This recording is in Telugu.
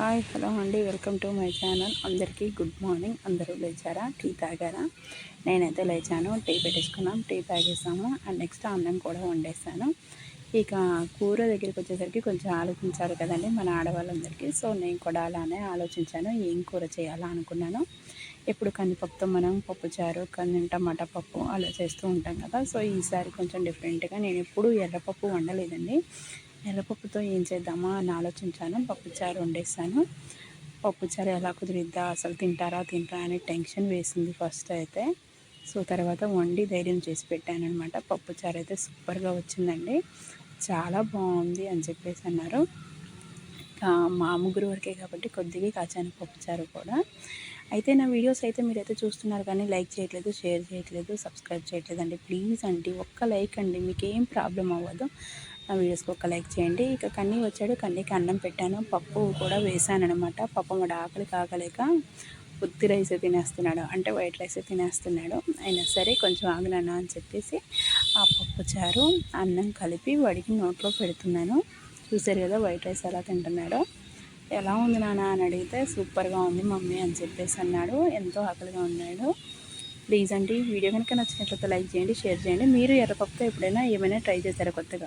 హాయ్ హలో అండి. Welcome to my channel. అందరికీ గుడ్ మార్నింగ్. అందరూ లేచారా? టీ తాగారా? నేనైతే లేచాను. టీ పెట్టేసుకున్నాం. టీ తాగేసాము. అండ్ నెక్స్ట్ అన్నం కూడా వండేసాను. ఇక కూర దగ్గరికి వచ్చేసరికి కొంచెం ఆలోచించాలి కదండి మన ఆడవాళ్ళందరికీ. సో నేను కూడా అలానే ఆలోచించాను. ఏం కూర చేయాలా అనుకున్నాను. ఎప్పుడు కందిపప్పుతో మనం పప్పుచారు కంది టమాటా పప్పు అలా చేస్తూ ఉంటాం కదా. సో ఈసారి కొంచెం డిఫరెంట్గా నేను ఎప్పుడు ఎర్రపప్పు వండలేదండి. ఎర్రపప్పుతో ఏం చేద్దామా అని ఆలోచించాను. పప్పుచారు వండేసాను. పప్పుచారు ఎలా కుదిరిద్దా అసలు తింటారా తింటారా అని టెన్షన్ వేసింది ఫస్ట్ అయితే. సో తర్వాత వండి ధైర్యం చేసి పెట్టాను అనమాట పప్పుచారు అయితే సూపర్గా వచ్చిందండి. చాలా బాగుంది అని చెప్పేసి అన్నారు. మా ముగ్గురు వరకే కాబట్టి కొద్దిగా కాచాను పప్పుచారు కూడా. అయితే నా వీడియోస్ అయితే మీరైతే చూస్తున్నారు కానీ లైక్ చేయట్లేదు షేర్ చేయట్లేదు సబ్స్క్రైబ్ చేయట్లేదు అండి ప్లీజ్ అండి ఒక్క లైక్ అండి. మీకు ఏం ప్రాబ్లం అవ్వదు. నా వీడియోస్కి ఒక లైక్ చేయండి. ఇక కన్నీ వచ్చాడు. కన్నీకి అన్నం పెట్టాను. పప్పు కూడా వేసాను అనమాట పప్పు కూడా ఆకలి కాకలేక ఉత్తి రైస్ తినేస్తున్నాడు. అంటే వైట్ రైస్ తినేస్తున్నాడు. అయినా సరే కొంచెం ఆగనన్నా అని చెప్పేసి ఆ పప్పు చారు అన్నం కలిపి వాడికి నోట్లో పెడుతున్నాను. చూసారు కదా వైట్ రైస్ ఎలా తింటున్నాడో. ఎలా ఉంది నాన్న అని అడిగితే సూపర్గా ఉంది మమ్మీ అని చెప్పేసి అన్నాడు. ఎంతో ఆకలిగా ఉన్నాడు. ప్లీజ్ అండి వీడియో కనుక నచ్చినట్లయితే లైక్ చేయండి షేర్ చేయండి. మీరు ఎర్రపప్పుతో ఎప్పుడైనా ఏమైనా ట్రై చేశారా కొత్తగా?